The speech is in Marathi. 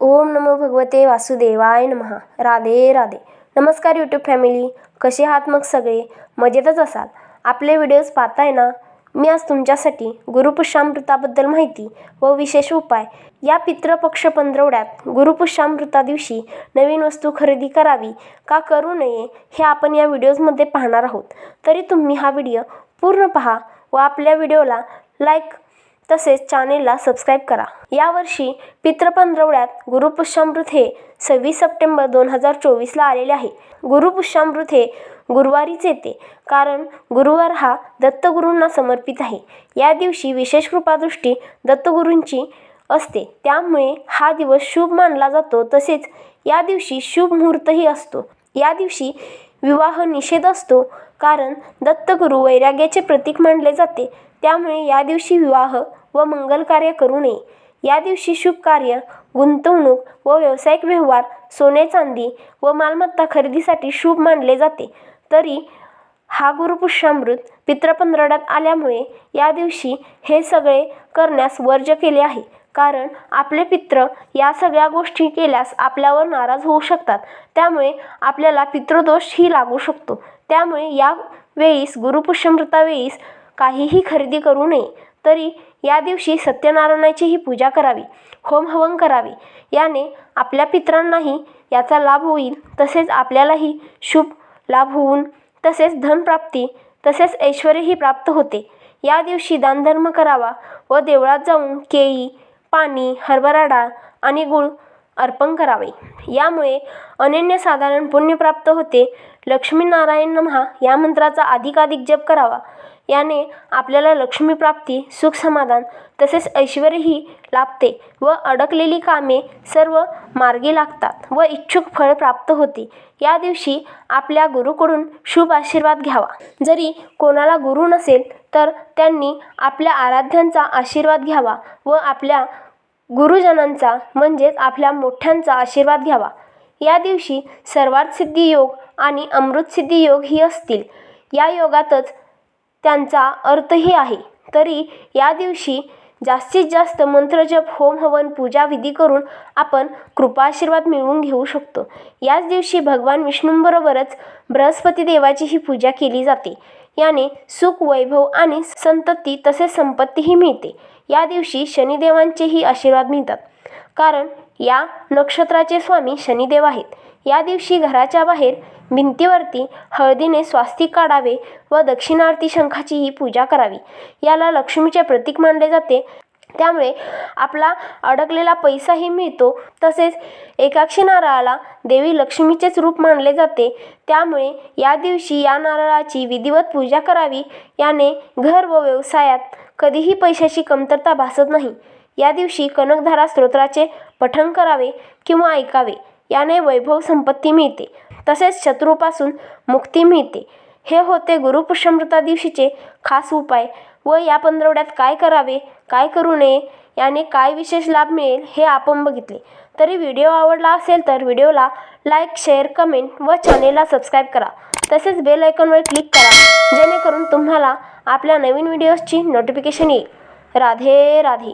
ओम नमो भगवते वासुदेवाय नमः. राधे राधे. नमस्कार यूट्यूब फॅमिली कसे आहात मग सगळे? मजेतच असाल? आपले व्हिडिओज पाहताय ना? मी आज तुमच्यासाठी गुरुपुष्यामृताबद्दल माहिती व विशेष उपाय या पितृपक्ष पंधरवड्यात गुरुपुष्यामृता दिवशी नवीन वस्तू खरेदी करावी का करू नये हे आपण या व्हिडिओजमध्ये पाहणार आहोत. तरी तुम्ही हा व्हिडिओ पूर्ण पहा व आपल्या व्हिडिओला लाईक तसेच चॅनेलला सबस्क्राईब करा. यावर्षी पितृपंधरवड्यात गुरुपुष्यामृत हे सव्वीस सप्टेंबर दोन हजार चोवीसला आलेले आहे. गुरुपुष्यामृत हे गुरुवारीच येते कारण गुरुवार हा दत्तगुरूंना समर्पित आहे. या दिवशी विशेष कृपादृष्टी दत्तगुरूंची असते. त्यामुळे हा दिवस शुभ मानला जातो तसेच या दिवशी शुभ मुहूर्तही असतो. या दिवशी विवाह निषेध असतो कारण दत्तगुरू वैराग्याचे प्रतीक मानले जाते. त्यामुळे या दिवशी विवाह व मंगल कार्य करू नये. या दिवशी शुभ कार्य गुंतवणूक व व्यावसायिक व्यवहार सोने चांदी व मालमत्ता खरेदीसाठी शुभ मानले जाते. तरी हा गुरुपुष्यामृत पितृपंधरवड्यात आल्यामुळे या दिवशी हे सगळे करण्यास वर्ज केले आहे. कारण आपले पित्र या सगळ्या गोष्टी केल्यास आपल्यावर नाराज होऊ शकतात. त्यामुळे आपल्याला पितृदोषही लागू शकतो. त्यामुळे या वेळीस गुरुपुष्यमृतावेळीस काहीही खरेदी करू नये तरी या दिवशी सत्यनारायणाचीही पूजा करावी होम हवन करावे. याने आपल्या पित्रांनाही याचा लाभ होईल तसेच आपल्यालाही शुभ लाभ होऊन तसेच धनप्राप्ती तसेच ऐश्वर्यही प्राप्त होते. या दिवशी दानधर्म करावा व देवळात जाऊन केळी पाणी हरभरा डाळ आणि गूळ अर्पण करावे. यामुळे अनन्यसाधारण पुण्य प्राप्त होते. लक्ष्मीनारायण नमहा या मंत्राचा अधिकाधिक जप करावा. याने आपल्याला लक्ष्मीप्राप्ती सुख समाधान तसेच ऐश्वर्यही लाभते व अडकलेली कामे सर्व मार्गी लागतात व इच्छुक फळ प्राप्त होते. या दिवशी आपल्या गुरुकडून शुभ आशीर्वाद घ्यावा. जरी कोणाला गुरु नसेल तर त्यांनी आपल्या आराध्यांचा आशीर्वाद घ्यावा व आपल्या गुरुजनांचा म्हणजेच आपल्या मोठ्यांचा आशीर्वाद घ्यावा. या दिवशी सर्वात सिद्धी योग आणि अमृत सिद्धी योग ही असतील. या योगातच त्यांचा अर्थही आहे. तरी या दिवशी जास्तीत जास्त मंत्रजप होम हवन पूजा विधी करून आपण कृपा आशीर्वाद मिळवून घेऊ शकतो. याच दिवशी भगवान विष्णूंबरोबरच बृहस्पती देवाचीही पूजा केली जाते. याने सुख वैभव आणि संतती तसेच संपत्तीही मिळते. या दिवशी शनिदेवांचेही आशीर्वाद मिळतात. कारण या नक्षत्राचे स्वामी शनिदेव आहेत. या दिवशी घराच्या बाहेर भिंतीवरती हळदीने स्वास्तिक काढावे व दक्षिणार्थी शंखाचीही पूजा करावी. याला लक्ष्मीचे प्रतीक मानले जाते. त्यामुळे आपला अडकलेला पैसाही मिळतो. तसेच एकाक्षी नारळाला देवी लक्ष्मीचेच रूप मानले जाते. त्यामुळे या दिवशी या नारळाची विधिवत पूजा करावी. याने घर व व्यवसायात कधीही पैशाची कमतरता भासत नाही. या दिवशी कनकधारा स्तोत्राचे पठण करावे किंवा ऐकावे. याने वैभव संपत्ती मिळते. तसेच शत्रूपासून मुक्ती मिळते. हे होते गुरुपुष्यमृता दिवशीचे खास उपाय. व या पंधरवड्यात काय करावे काय करू नये याने काय विशेष लाभ मिळेल हे आपण बघितले. तरी व्हिडिओ आवडला असेल तर व्हिडिओला लाईक शेअर कमेंट व चॅनेलला सबस्क्राईब करा. तसेच बेल आयकॉनवर क्लिक करा जेणेकरून तुम्हाला आपल्या नवीन व्हिडिओजची नोटिफिकेशन येईल. राधे राधे.